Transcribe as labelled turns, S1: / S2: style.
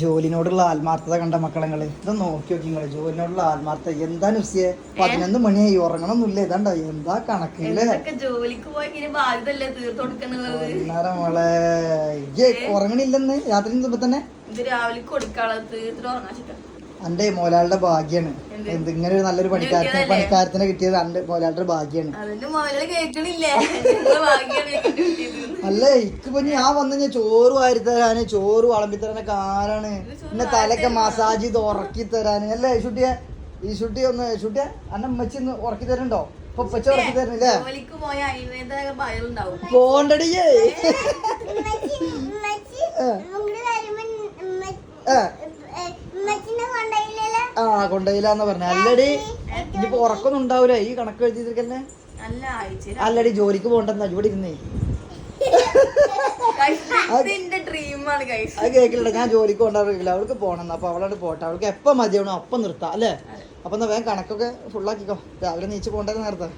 S1: ജോലിനോടുള്ള ആത്മാർത്ഥത കണ്ട മക്കളങ്ങൾ. ഇത് നോക്കി നോക്കി നിങ്ങൾ. ജോലിനോടുള്ള ആത്മാർത്ഥത. എന്താ നുസിയെ? പതിനൊന്ന് മണിയായി. ഉറങ്ങണമൊന്നുമില്ല ഇതാണ്ട? എന്താ കണക്കില്ലേ മോളെ. ഉറങ്ങണില്ലെന്ന്? രാത്രി തന്നെ? അന്റെ മോലാളുടെ ഭാഗ്യാണ്.
S2: എന്ത്?
S1: ഇങ്ങനെ ഒരു നല്ലൊരു
S2: പണിക്കാരത്തിന്
S1: പണിക്കാരത്തിനെ കിട്ടിയത് അന്റെ മോലാളുടെ ഭാഗ്യാണ്.
S2: അതിന്റെ ഇക്ക് ഇപ്പൊ.
S1: അല്ല ഞാൻ വന്നു ഞാൻ ചോറ് വാരി തരാന് ചോറ് വളമ്പി തരാനൊക്കെ ആരാണ്? എന്നെ തലയൊക്കെ മസാജ് ചെയ്ത് ഉറക്കി തരാന് അല്ലേ ഷുട്ടിയെ? ഈ ഷുട്ടി ഒന്ന് ഷുട്ടിയെ അന്നെ അമ്മച്ചി ഒന്ന് ഉറക്കി തരണ്ടോ ഇപ്പൊ ഉപ്പച്ച ഉറക്കി തരണില്ലേ പോണ്ടടിയേ? ആ കൊണ്ടുപോയില്ലാന്ന് പറഞ്ഞ. അല്ലടി ഇനിയിപ്പോ ഉറക്കൊന്നും ഉണ്ടാവൂല. ഈ കണക്ക്
S2: ആഴ്ച
S1: അല്ലടി ജോലിക്ക് പോണ്ടെന്നാ ഇവിടെ ഇരുന്നേ. അത് കേക്കില്ല ഞാൻ ജോലിക്ക് കൊണ്ടാവില്ല അവൾക്ക് പോകണം അപ്പൊ അവളോട് പോട്ടെ. അവൾക്ക് എപ്പോ മതിയാവണം അപ്പം നിർത്താം അല്ലേ? അപ്പൊ എന്നാ വേഗം കണക്കൊക്കെ ഫുള്ളാക്കിക്കോ രാവിലെ നീച്ച് പോകേണ്ടത് നേരത്തെ.